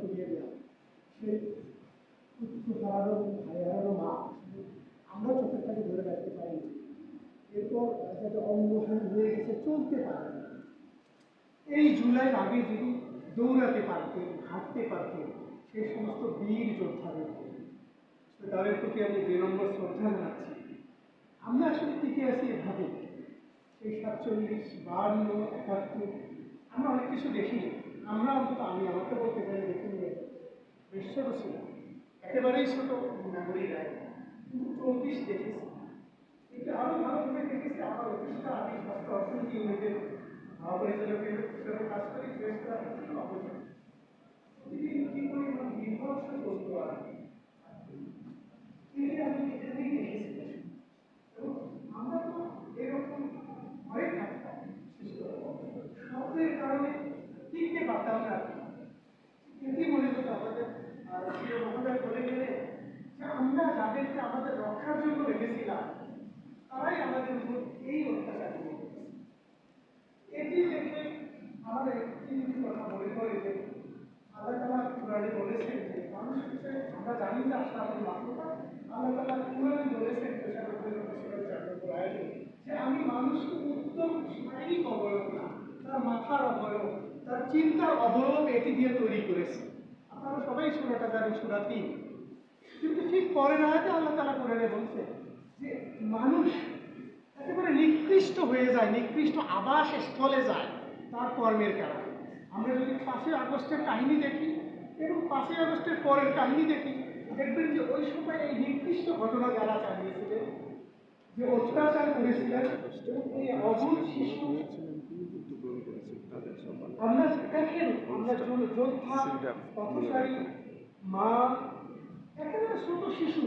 করিয়ে দেওয়া সে পুত্র হারানো ভাই হারানো মা। আমরা চোখের কাছে ধরে রাখতে পারিনি এরপর যাতে অঙ্গহান হয়ে গেছে, চলতে পারে এই জুলাইয়ের আগে যদি দৌড়াতে পারতেন, হাঁটতে পারতেন সেই সমস্ত বীর যোদ্ধাদেরকে তো তাদের প্রতি আমি দুই নম্বর শ্রদ্ধা জানাচ্ছি। আমরা আসলে টিকে আছি এভাবে। এই সাতচল্লিশ, বান্ন, একাত্তর, আমরা অনেক কিছু দেখিনি। আমরা অন্তত আমি, আমাকে বলতে একেবারেই ছোট মেমোরি রায় কিন্তু চব্বিশ দেখেছি কিন্তু আরো ভালোভাবে দেখেছি আমার অফিসটা আমি স্বাস্থ্য অর্থনীতি ইউনিটের মহাপরিচালকের হিসেবে কাজ করি চেষ্টা অবশ্যই প্রতিদিন কি পরিমাণ বিভৎস চলতো আর এই আমি এখানেই দেখেছি এবং আমরা তো এরকম ভয়ে থাকতাম শব্দের কারণে টিকতে পারতাম না এটি মনে আমাদের এই অত্যাচার এটি দেখে আমাদের একটি কথা মনে পড়ে যে আল্লাহ তালা বলেছেন যে মানুষ হচ্ছে আমরা জানি যে আসলে আমাদের মাত্রতা আল্লাহ তালা কোরআনে বলেছেন যে আমি মানুষকে উত্তম শারীরিক অবয়ব না, তার মাথার অবয়ব, তার চিন্তার অবয়ব এটি দিয়ে তৈরি করেছি। আপনারা সবাই সুরাটা জানেন, সুরা তিন। কিন্তু ঠিক পরের আয়াতে আল্লাহ তালা কোরআনে বলছে যে মানুষ নিকৃষ্ট হয়ে যায় নিকৃষ্ট আবাস স্থলে যায় তার কর্মের কারণে। আমরা যদি পাঁচই আগস্টের কাহিনী দেখি এবং পাঁচই আগস্টের পরের কাহিনী দেখি দেখবেন যে ওই সময় এই নির্দিষ্ট ঘটনা যারা চালিয়েছিলেন যে অত্যাচার করেছিলেন এই অবুধ শিশু আমরা দেখেন আমরা যোদ্ধা পথচারী মা একেবারে ছোট শিশু